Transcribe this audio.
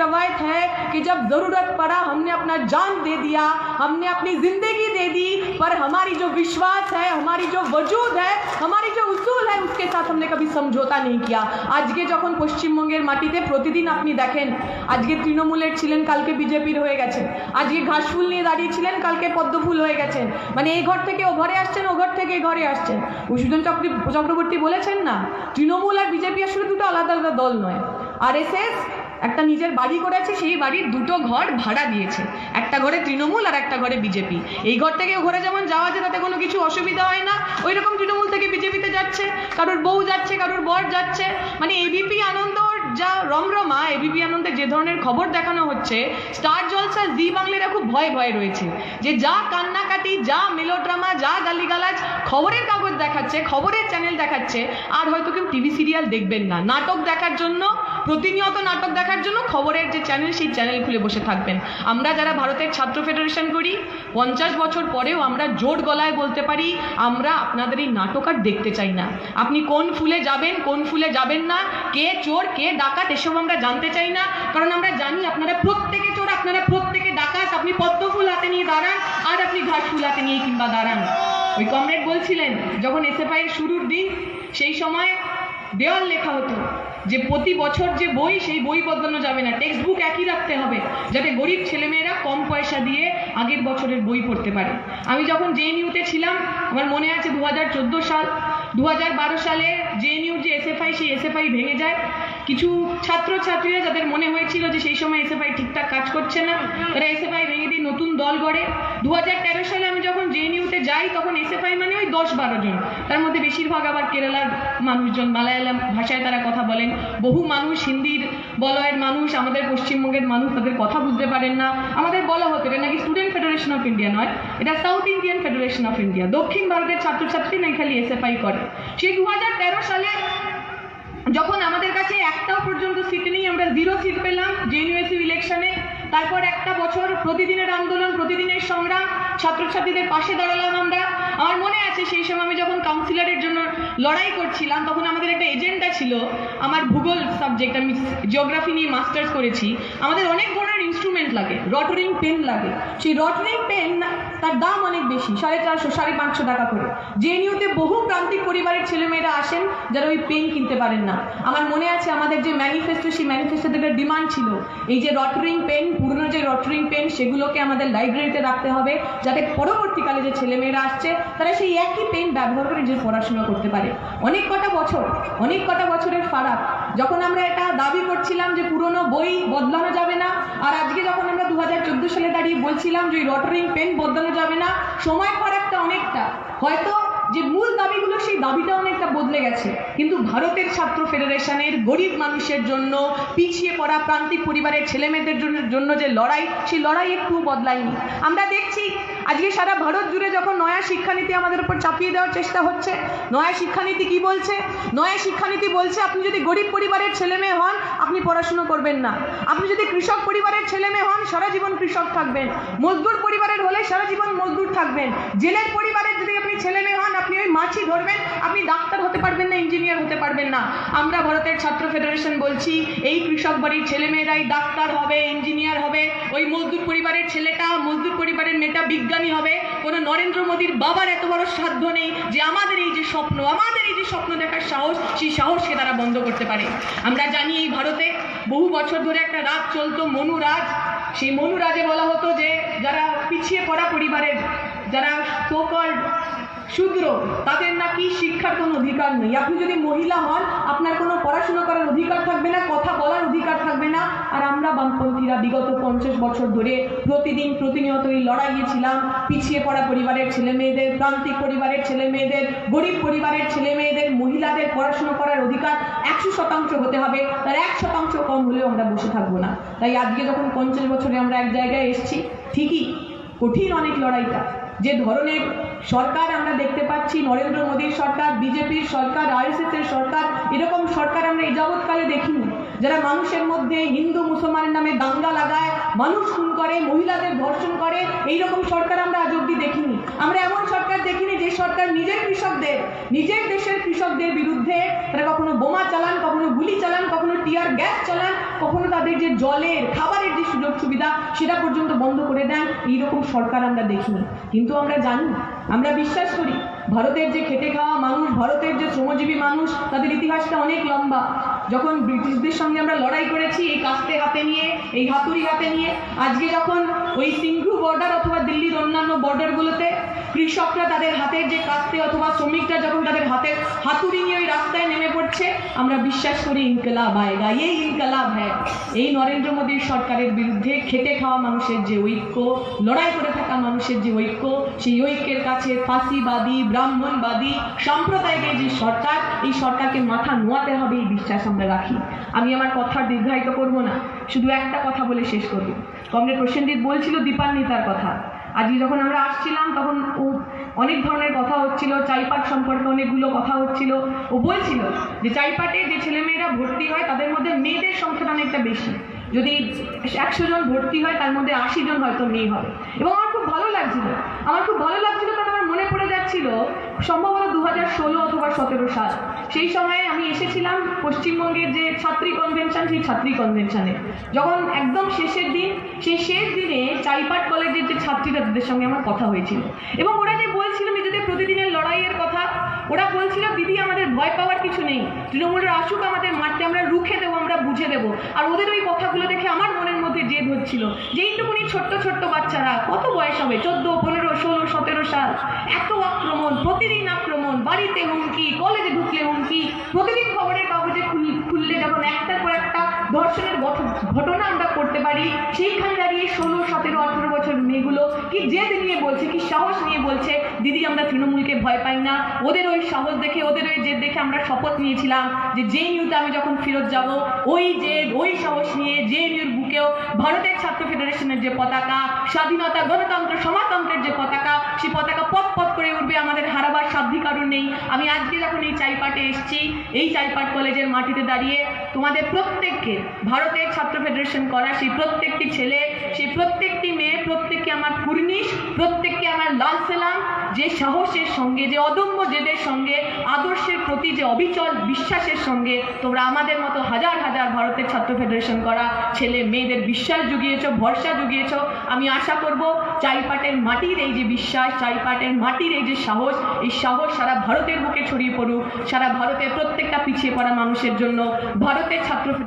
रवायत है कि जब ज़रूरत पड़ा हमने अपना जान दे दिया हमने अपनी ज़िंदगी दे दी पर हमारी जो विश्वास है हमारी जो वजूद है हमारी जो उसूल है उसके साथ हमने कभी समझौता नहीं किया আজকে যখন পশ্চিমবঙ্গের মাটিতে প্রতিদিন আপনি দেখেন আজকে তৃণমূলের ছিলেন কালকে বিজেপির হয়ে গেছেন আজকে ঘাসফুল নিয়ে দাঁড়িয়েছিলেন কালকে পদ্মফুল হয়ে গেছেন মানে এই ঘর থেকে ও ঘরে আসছেন ও ঘর থেকে এই ঘরে আসছেন উষুধন চক্রী চক্রবর্তী বলেছেন না তৃণমূল আর বিজেপি আসলে দুটো আলাদা আলাদা দল নয় আর এস একটা নিজের বাড়ি করেছে, সেই বাড়ির দুটো ঘর ভাড়া দিয়েছে। একটা ঘরে তৃণমূল আর একটা ঘরে বিজেপি। এই ঘর থেকে ঘরে যেমন যাওয়া যায়, তাতে কোনো কিছু অসুবিধা হয় না। ওই রকম তৃণমূল থেকে বিজেপিতে যাচ্ছে। কারোর বউ যাচ্ছে, কারোর বর যাচ্ছে। মানে এবিপি আনন্দ যা রমরমা এবিপি আনন্দে যে ধরনের খবর দেখানো হচ্ছে, স্টার জলসা, জি বাংলারা খুব ভয়ে ভয়ে রয়েছে। যে যা কান্নাকাটি, যা মেলোড্রামা, যা গালিগালাজ, খবরের কাগজ দেখাচ্ছে, খবরের চ্যানেল দেখাচ্ছে, আর হয়তো কেউ টিভি সিরিয়াল দেখবেন না। নাটক দেখার জন্য প্রতিনিয়ত নাটক দেখার জন্য খবরের যে চ্যানেল সেই চ্যানেল খুলে বসে থাকবেন। আমরা যারা ভারতের ছাত্র ফেডারেশন করি, পঞ্চাশ বছর পরেও আমরা জোর গলায় বলতে পারি, আমরা আপনাদের এই নাটক আর দেখতে চাই না। আপনি কোন ফুলে যাবেন, কোন ফুলে যাবেন না, কে চোর, কে ডাকাত, এসব আমরা জানতে চাই না। কারণ আমরা জানি আপনারা প্রত্যেকে চোর, আপনারা প্রত্যেকে ডাকাত। আপনি পদ্ম ফুল হাতে নিয়ে দাঁড়ান, আর আপনি ঘাট ফুল হাতে নিয়ে কিংবা দাঁড়ান। ওই কমরেড বলছিলেন, যখন এসএফআই শুরুর দিন, সেই সময় দেওয়াল লেখা হতো যে প্রতি বছর যে বই, সেই বই বদলানো যাবে না। টেক্সট বুক একই রাখতে হবে যাতে গরিব ছেলেমেয়েরা কম পয়সা দিয়ে আগের বছরের বই পড়তে পারে। আমি যখন জেএনইউতে ছিলাম, আমার মনে আছে দু হাজার চোদ্দ সাল। দু হাজার বারো সালে জেএনইউর যে এসএফআই সেই এসএফআই ভেঙে যায়। কিছু ছাত্রছাত্রীরা যাদের মনে হয়েছিল যে সেই সময় এসএফআই ঠিকঠাক কাজ করছে না, তারা এসএফআই ভেঙে দিয়ে নতুন দল গড়ে। দু সালে আমি যখন জেএনইউতে যাই, তখন এসএফআই মানে ওই দশ বারো জন। তার মধ্যে বেশিরভাগ আবার কেরালার মানুষজন। মালায়ালাম ভাষায় তারা কথা বলেন। বহু মানুষ, হিন্দির বলয়ের মানুষ, আমাদের পশ্চিমবঙ্গের মানুষ তাদের কথা বুঝতে পারেন না। আমাদের বলা হতো, এটা নাকি স্টুডেন্ট ফেডারেশন অফ ইন্ডিয়া নয়, এটা South Indian Federation of India দক্ষিণ ভারতের ছাত্রছাত্রী নাই খালি এসএফআই করে। সেই দু সালে যখন আমাদের কাছে একটাও পর্যন্ত সিট নেই, আমরা জিরো সিট পেলাম জেএনইউএসইউ ইলেকশনে তারপর একটা বছর প্রতিদিনের আন্দোলন, প্রতিদিনের সংগ্রাম, ছাত্রছাত্রীদের পাশে দাঁড়ালাম আমরা। আমার মনে আছে সেই সময় আমি যখন কাউন্সিলরের জন্য লড়াই করছিলাম, তখন আমাদের একটা এজেন্ডা ছিল। আমার ভূগোল সাবজেক্ট আমি জিওগ্রাফি নিয়ে মাস্টার্স করেছি। আমাদের অনেক ধরনের ইনস্ট্রুমেন্ট লাগে রটরিং পেন লাগে। সেই রটরিং পেন তার দাম অনেক বেশি, সাড়ে চারশো, সাড়ে পাঁচশো টাকা করে। জেএনইউতে বহু প্রান্তিক পরিবারের ছেলেমেয়েরা আসেন যারা ওই পেন কিনতে পারেন না। আমার মনে আছে আমাদের যে ম্যানিফেস্টো সেই ম্যানিফেস্টোতে একটা ডিমান্ড ছিল। এই যে রটরিং পেন পুরনো যে রটরিং পেন সেগুলোকে আমাদের লাইব্রেরিতে রাখতে হবে, যাতে পরবর্তীকালে যে ছেলেমেয়েরা আসছে, তারা সেই একই পেন ব্যবহার করে নিজের পড়াশোনা করতে পারে। অনেক কটা বছর, অনেক কটা বছরের ফারাক যখন আমরা এটা দাবি করছিলাম যে পুরনো বই বদলানো যাবে না, আর আজকে যখন আমরা দু হাজার চোদ্দ সালে দাঁড়িয়ে বলছিলাম যে রটারিং পেন বদলানো যাবে না, সময় ফারাকটা অনেকটা, হয়তো যে মূল দাবিগুলো সেই দাবিটা অনেকটা বদলে গেছে। কিন্তু ভারতের ছাত্র ফেডারেশনের গরিব মানুষের জন্য, পিছিয়ে পড়া প্রান্তিক পরিবারের ছেলেমেয়েদের জন্য যে লড়াই, সেই লড়াই একটু বদলায়নি। আমরা দেখছি আজকে সারা ভারত জুড়ে যখন নয়া শিক্ষানীতি আমাদের উপর চাপিয়ে দেওয়ার চেষ্টা হচ্ছে, নয়া শিক্ষানীতি কি বলছে? নয়া শিক্ষানীতি বলছে আপনি যদি গরিব পরিবারের ছেলে মেয়ে হন, আপনি পড়াশুনো করবেন না। আপনি যদি কৃষক পরিবারের ছেলে মেয়ে হন, সারা জীবন কৃষক থাকবেন। মজদুর পরিবারের হলে সারা জীবন মজদুর থাকবেন। জেলের পরিবারের যদি আপনি ছেলে মেয়ে হন, আপনি ওই মাছি ধরবেন, আপনি ডাক্তার হতে পারবেন না ইঞ্জিনিয়ার হতে পারবেন না। আমরা ভারতের ছাত্র ফেডারেশন বলছি, এই কৃষক বাড়ির ছেলেমেয়েরাই ডাক্তার হবে ইঞ্জিনিয়ার হবে। ওই মজদুর পরিবারের ছেলেটা, মজদুর পরিবারের মেয়েটা বিজ্ঞানী হবে। কোনো নরেন্দ্র মোদীর বাবার এত বড় সাধ্য নেই যে আমাদের এই যে স্বপ্ন, আমাদের এই যে স্বপ্ন দেখার সাহস, সেই সাহসকে তারা বন্ধ করতে পারে। আমরা জানি এই ভারতে বহু বছর ধরে একটা রাজ চলতো মনুরাজ সেই মনুরাজে বলা হতো যে, যারা পিছিয়ে পড়া পরিবারের, যারা সোকল্ড শূদ্র তাদের নাকি শিক্ষার কোনো অধিকার নেই। আপনি যদি মহিলা হন, আপনার কোনো পড়াশোনা করার অধিকার থাকবে না, কথা বলার অধিকার থাকবে না। আর আমরা বামপন্থীরা বিগত পঞ্চাশ বছর ধরে প্রতিদিন প্রতিনিয়ত এই লড়াইয়ে ছিলাম। পিছিয়ে পড়া পরিবারের ছেলে মেয়েদের প্রান্তিক পরিবারের ছেলে মেয়েদের গরিব পরিবারের ছেলে মেয়েদের মহিলাদের পড়াশোনা করার অধিকার একশো শতাংশ হতে হবে। তার এক শতাংশ কম হলেও আমরা বসে থাকব না। তাই আজকে যখন পঞ্চাশ বছরে আমরা এক জায়গায় এসেছি, ঠিকই কঠিন অনেক লড়াইটা। যে ধরনের সরকার আমরা দেখতে পাচ্ছি, নরেন্দ্র মোদীর সরকার, বিজেপির সরকার আরএসএসের সরকার, এরকম সরকার আমরা এই যাবৎকালে দেখিনি। যারা মানুষের মধ্যে হিন্দু মুসলমানের নামে দাঙ্গা লাগায়, মানুষ খুন করে, মহিলাদের ধর্ষণ করে এই রকম সরকার আমরা আজ অব্দি দেখিনি। আমরা এমন সরকার দেখিনি যে সরকার নিজের কৃষকদের, নিজের দেশের কৃষকদের বিরুদ্ধে তারা কখনো বোমা চালান, কখনো গুলি চালান, কখনো টিয়ার গ্যাস চালান, কখনো তাদের যে জলের, খাবারের যে সুযোগ সুবিধা, সেটা পর্যন্ত বন্ধ করে দেন, এইরকম সরকার আমরা দেখিনি। কিন্তু আমরা জানি, আমরা বিশ্বাস করি, ভারতের যে খেটে খাওয়া মানুষ, ভারতের যে শ্রমজীবী মানুষ, তাদের ইতিহাসটা অনেক লম্বা। যখন ব্রিটিশদের সঙ্গে আমরা লড়াই করেছি, এই কাস্তে হাতে নিয়ে, এই হাতুড়ি হাতে নিয়ে, আজকে যখন ওই সিংঘু বর্ডার অথবা দিল্লির অন্যান্য বর্ডারগুলোতে কৃষকরা তাদের হাতের যে কাস্তে অথবা শ্রমিকরা যখন তাদের হাতের হাতুড়ি নিয়ে ওই রাস্তায় নেমে পড়ছে, আমরা বিশ্বাস করি ইনকলাব আয়েগা এই ইনকলাব হ্যাঁ। এই নরেন্দ্র মোদীর সরকারের বিরুদ্ধে খেটে খাওয়া মানুষের যে ঐক্য, লড়াই করে থাকা মানুষের যে ঐক্য, সেই ঐক্যের কাছে ফাঁসিবাদী, ব্রাহ্মণবাদী সাম্প্রদায়িকের যে সরকার, এই সরকারকে মাথা নোয়াতে হবে, এই বিশ্বাস আমরা রাখি। আমি আমার কথা দীর্ঘায়িত করব না, শুধু একটা কথা বলে শেষ করব। কমরেড প্রসেনজিৎ বলছিল দীপান্বিতার কথা। আজকে যখন আমরা আসছিলাম, তখন ও অনেক ধরনের কথা হচ্ছিল, চাইপাট সম্পর্কে অনেকগুলো কথা হচ্ছিল। ও বলছিল যে চাইপাটে যে ছেলেমেয়েরা ভর্তি হয়, তাদের মধ্যে মেয়েদের সংখ্যাটা অনেকটা বেশি। যদি একশো জন ভর্তি হয়, তার মধ্যে আশি জন হয়তো মেয়ে হবে। এবং আমার খুব ভালো লাগছিল। আমার খুব ভালো লাগছিল কারণ আমার মনে পড়ে যাচ্ছিল, সম্ভবত দু হাজার ষোলো অথবা সতেরো সাল। সেই সময়ে আমি এসেছিলাম পশ্চিমবঙ্গের যে ছাত্রী কনভেনশন সেই ছাত্রী কনভেনশনে যখন একদম শেষের দিন সেই শেষ চাইপাট কলেজের যে ছাত্রীরা তাদের সঙ্গে আমার কথা হয়েছিল। এবং ওরা যে বলছিল নিজেদের প্রতিদিনের লড়াইয়ের কথা, ওরা বলছিল, দিদি, আমাদের ভয় পাওয়ার কিছু নেই। তৃণমূলের আসুক আমাদের মারতে, আমরা রুখে দেবো, আমরা বুঝে দেবো। আর ওদের ওই কথাগুলো দেখে আমার মনের মধ্যে জেদ হচ্ছিল যে এইটুকুনি ছোট্ট ছোট্ট বাচ্চারা কত বয়স হবে? চোদ্দ, পনেরো, ষোলো, সতেরো সাল। এত আক্রমণ, প্রতিদিন আক্রমণ, বাড়িতে হুমকি, কলেজে ঢুকলে হুমকি, প্রতিদিন খবরের কাগজে খুল- খুললে যখন একটার পর একটা ধর্ষণের ঘট- ঘটনা আমরা করতে পারি, সেইখানে দাঁড়িয়ে জেদ নিয়ে বলছে, কি সাহস নিয়ে বলছে, দিদি, আমরা তৃণমূলকে ভয় পাই না। ওদের ওই সাহস দেখে, ওদের ওই জেদ দেখে আমরা শপথ নিয়েছিলাম যে নিউতে আমি যখন ফেরত যাব, ওই জেদ, ওই সাহস নিয়ে যে নিউর বুকেও ভারতের ছাত্র ফেডারেশনের যে পতাকা, স্বাধীনতা, গণতন্ত্র, সমাজতন্ত্রের যে পতাকা সেই পতাকা পথ পথ করে উঠবে আমাদের হারাবার সাধ্য কারণ নেই। আমি আজকে যখন এই চাইপাটে এসেছি, এই চাইপাট কলেজের মাটিতে দাঁড়িয়ে তোমাদের প্রত্যেককে, ভারতের ছাত্র ফেডারেশন করা, সেই প্রত্যেকটি ছেলে, সেই প্রত্যেকটি মেয়ে, প্রত্যেককে আমার কুর্নিশ, প্রত্যেককে আমার লাল সেলাম, যে সাহসের সঙ্গে, যে অদম্য জেদের সঙ্গে, আদর্শের প্রতি যে অবিচল বিশ্বাসের সঙ্গে তোমরা আমাদের মতো হাজার হাজার ভারতের ছাত্র ফেডারেশন করা ছেলে মেয়েদের বিশ্বাস জুগিয়েছ, ভরসা জুগিয়েছ। আমি আশা করব চাইপাটের মাটির এই যে বিশ্বাস চাইপাটের মাটির এই যে সাহস, এই সাহস সারা ভারতের বুকে ছড়িয়ে পড়ুক, সারা ভারতের প্রত্যেকটা পিছিয়ে পড়া মানুষের জন্য। ভারতের ছাত্র